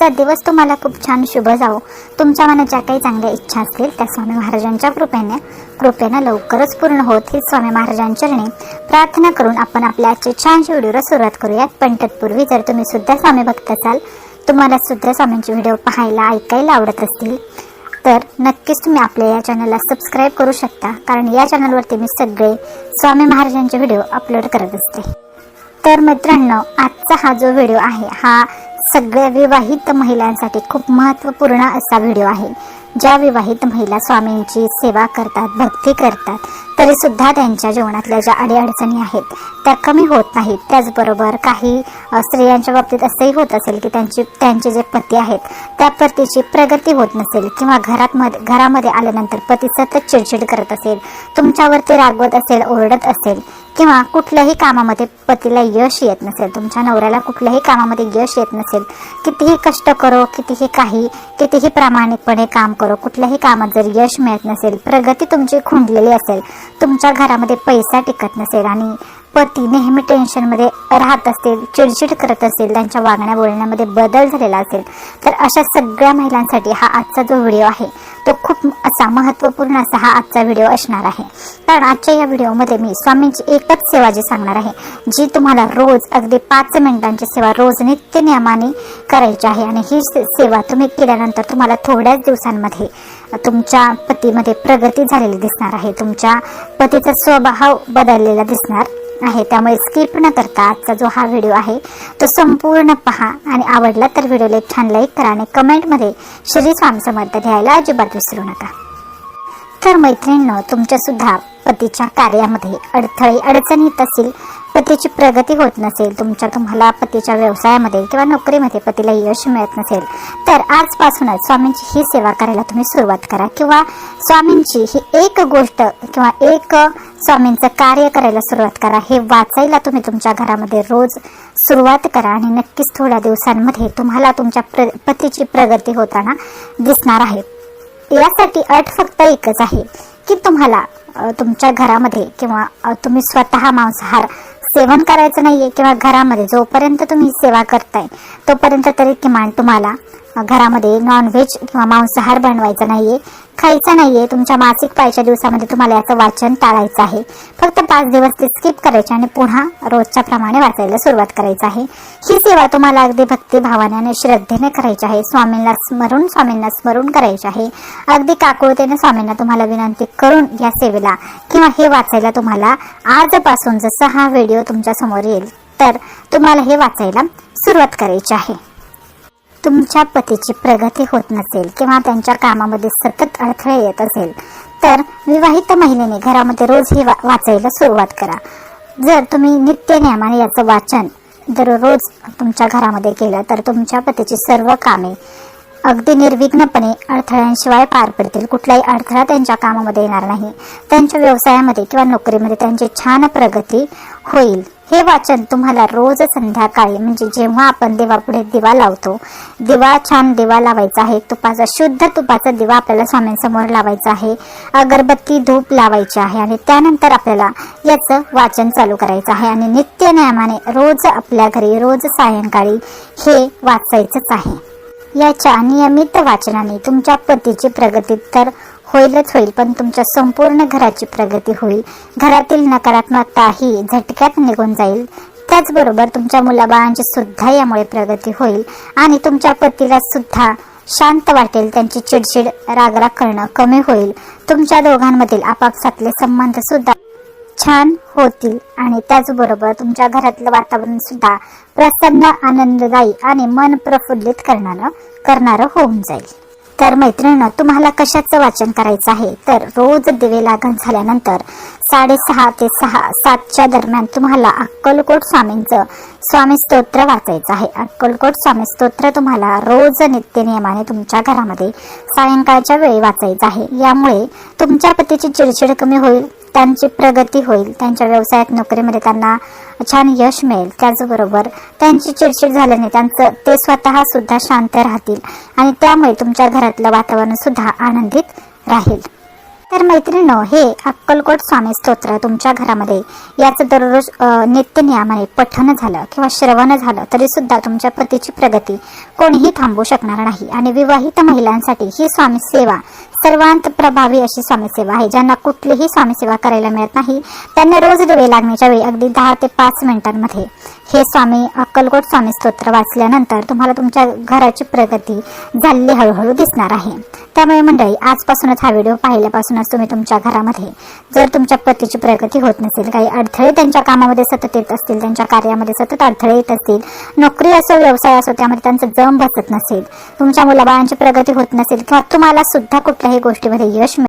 आजचा दिवस तुम्हाला खूप छान शुभ जावो. तुमच्या मनात ज्या काही चांगल्या इच्छा असतील त्या स्वामी महाराजांच्या कृपेने कृपेनं लवकरच पूर्ण होत ही स्वामी महाराजांचरणी प्रार्थना करून आपण आपल्या आजच्या छानशा व्हिडिओला सुरुवात करूयात. पण तत्पूर्वी जर तुम्ही सुद्धा स्वामी भक्त असाल तुम्हाला सुद्धा स्वामींचे व्हिडिओ पाहायला ऐकायला आवडत असतील तर नक्कीच तुम्ही आपल्या या चॅनलला सबस्क्राईब करू शकता. कारण या चॅनलवरती मी सगळे स्वामी महाराजांचे व्हिडिओ अपलोड करत असते. तर मित्रांनो आजचा हा जो व्हिडिओ आहे हा सगळ्या विवाहित महिलांसाठी खूप महत्त्वपूर्ण असा व्हिडिओ आहे. ज्या विवाहित महिला स्वामींची सेवा करतात भक्ती करतात तरी सुद्धा त्यांच्या जीवनातल्या ज्या अडीअडचणी आहेत त्या कमी होत नाहीत. त्याचबरोबर काही स्त्रियांच्या बाबतीत असंही होत असेल की त्यांची त्यांचे जे पती आहेत त्या पतीची प्रगती होत नसेल किंवा घरात मध्ये घरामध्ये आल्यानंतर पती सतत चिडचिड करत असेल तुमच्यावरती रागवत असेल ओरडत असेल किंवा कुठल्याही कामामध्ये पतीला यश येत नसेल तुमच्या नवऱ्याला कुठल्याही कामामध्ये यश येत नसेल कितीही कष्ट करो कितीही काही कितीही प्रामाणिकपणे काम करो कुठल्याही कामात जर यश मिळत नसेल प्रगती तुमची खुंडलेली असेल तुमच्या घरामध्ये पैसा टिकत नसेल आणि पती नेहमी टेन्शनमध्ये राहत असतील चिडचिड करत असतील त्यांच्या वागण्या बोलण्यामध्ये बदल झालेला असेल तर अशा सगळ्या महिलांसाठी हा आजचा जो व्हिडिओ आहे तो खूप असा महत्त्वपूर्ण असा हा आजचा व्हिडिओ असणार आहे. कारण आजच्या या व्हिडिओमध्ये मी स्वामींची एकच सेवा जी सांगणार आहे जी तुम्हाला रोज अगदी पाच मिनिटांची सेवा रोज नित्य नियमाने करायची आहे. आणि ही सेवा तुम्ही केल्यानंतर तुम्हाला थोड्याच दिवसांमध्ये तुमच्या पतीमध्ये प्रगती झालेली दिसणार आहे. तुमच्या पतीचा स्वभाव बदललेला दिसणार आहे. त्यामुळे स्किप न करता आजचा जो हा व्हिडिओ आहे तो संपूर्ण पहा आणि आवडला तर व्हिडिओला एक छान लाईक करा आणि कमेंटमध्ये श्री स्वामी समर्थ लिहायला अजिबात विसरू नका. तर मैत्रिणींनो तुमच्या सुद्धा पतीच्या कार्यामध्ये अडथळे अडचणी येत असतील पतीची प्रगती होत नसेल तुमच्या तुम्हाला पतीच्या व्यवसायामध्ये किंवा नोकरीमध्ये पतीला यश मिळत नसेल तर आजपासूनच स्वामींची ही सेवा करायला तुम्ही सुरुवात करा. किंवा स्वामींची ही एक गोष्ट किंवा एक स्वामींचं कार्य करायला सुरुवात करा. हे वाचायला तुम्ही तुमच्या घरामध्ये रोज सुरुवात करा आणि नक्कीच थोड्या दिवसांमध्ये तुम्हाला तुमच्या प्र पतीची प्रगती होताना दिसणार आहे. यासाठी अट फक्त एकच आहे की तुम्हाला तुमच्या घरामध्ये किंवा तुम्ही स्वतः मांसाहार सेवन करायचं नाहीये किंवा घरामध्ये जोपर्यंत तुम्ही सेवा करताय तोपर्यंत तरी किमान तुम्हाला घरामध्ये नॉनव्हेज किंवा मांसाहार बनवायचा नाहीये खायचा नाहीये तुमच्या मासिक पाळीच्या दिवसामध्ये तुम्हाला याचं वाचन टाळायचं आहे. फक्त पाच दिवस ते स्किप करायचे आणि पुन्हा रोजच्या प्रमाणे वाचायला सुरुवात करायचं आहे. ही सेवा तुम्हाला अगदी भक्तिभावाने आणि श्रद्धेने करायची आहे. स्वामींना स्मरून स्वामींना स्मरून करायची आहे. अगदी काकुळतेने स्वामींना तुम्हाला विनंती करून या सेवेला किंवा हे वाचायला तुम्हाला आजपासून जसा हा व्हिडिओ तुमच्यासमोर येईल तर तुम्हाला हे वाचायला सुरुवात करायची आहे. तुमच्या पतीची प्रगती होत नसेल किंवा त्यांच्या कामामध्ये सतत अडथळे येत असेल तर विवाहित महिलेने घरामध्ये रोज हे वा- वाचायला सुरुवात करा. जर तुम्ही नित्य नियमाने याचं वाचन दररोज तुमच्या घरामध्ये केलं तर तुमच्या पतीची सर्व कामे अगदी निर्विघ्नपणे अडथळ्यांशिवाय पार पडतील. कुठलाही अडथळा त्यांच्या कामामध्ये येणार नाही. त्यांच्या व्यवसायामध्ये किंवा नोकरीमध्ये त्यांची छान प्रगती होईल. हे वाचन तुम्हाला रोज संध्याकाळी म्हणजे जेव्हा आपण देवापुढे दिवा लावतो दिवा छान दिवा लावायचा आहे तुपाचा शुद्ध तुपाचा दिवा आपल्याला स्वामींसमोर लावायचा आहे अगरबत्ती धूप लावायची आहे आणि त्यानंतर आपल्याला याचं वाचन चालू करायचं आहे आणि नित्य नियमाने रोज आपल्या घरी रोज सायंकाळी हे वाचायचंच आहे. याच्या नियमित वाचनाने तुमच्या पतीची प्रगती तर होईलच होईल पण तुमच्या संपूर्ण घराची प्रगती होईल. घरातील नकारात्मकता ही झटक्यात निघून जाईल. त्याचबरोबर तुमच्या मुलाबाळांची सुद्धा यामुळे प्रगती होईल आणि तुमच्या पतीला सुद्धा शांत वाटेल त्यांची चिडचिड रागराग करणं कमी होईल. तुमच्या दोघांमधील आपापसातले संबंध सुद्धा छान होतील. आणि त्याचबरोबर तुमच्या घरातलं वातावरण सुद्धा प्रसन्न आनंददायी आणि मन प्रफुल्लित करणारं करणारं होऊन जाईल. तर मैत्रिणीनं तुम्हाला कशाचं वाचन करायचं आहे? तर रोज दिवे लागण झाल्यानंतर साडेसहा ते सहा सातच्या दरम्यान तुम्हाला अक्कलकोट स्वामींचं स्वामी स्तोत्र वाचायचं आहे. अक्कलकोट स्वामी स्तोत्र तुम्हाला रोज नित्य नियमाने तुमच्या घरामध्ये सायंकाळच्या वेळी वाचायचं आहे. यामुळे तुमच्या पतीची चिडचिड कमी होईल त्यांची प्रगती होईल त्यांच्या व्यवसायात नोकरीमध्ये त्यांना छान यश मिळेल त्याचबरोबर त्यांची चिडचिड झाल्याने त्यांचं ते स्वतः सुद्धा शांत राहतील आणि त्यामुळे तुमच्या घरातलं वातावरण सुद्धा आनंदित राहील. तर मैत्रिणीनो हे अक्कलकोट स्वामी स्तोत्र तुमच्या घरामध्ये याचं दररोज नित्यनियमाने पठन झालं किंवा श्रवण झालं तरी सुद्धा तुमच्या पतीची प्रगती कोणीही थांबवू शकणार नाही. आणि विवाहित महिलांसाठी ही स्वामी सेवा सर्वांत प्रभावी अशी स्वामी सेवा आहे ज्यांना कुठलीही स्वामी सेवा करायला मिळत नाही. त्यांना रोज दिवे लागण्याच्या वेळी अगदी दहा ते पाच मिनिटांमध्ये. हे स्वामी अक्कलकोट स्वामी स्तोत्र वाचल्यानंतर तुम्हाला तुमच्या घराची प्रगती झालेली हळूहळू दिसणार आहे. त्यामुळे मंडळी आजपासूनच हा व्हिडिओ पाहिल्यापासूनच तुम्ही तुमच्या घरामध्ये जर तुमच्या पतीची प्रगती होत नसेल काही अडथळे त्यांच्या कामामध्ये सतत येत असतील त्यांच्या कार्यामध्ये सतत अडथळे येत असतील नोकरी असो व्यवसाय असो त्यामध्ये त्यांचं जम बसत नसेल तुमच्या मुलाबाळांची प्रगती होत नसेल किंवा तुम्हाला सुद्धा कुठल्याही गोष्टीमध्ये यश मिळत.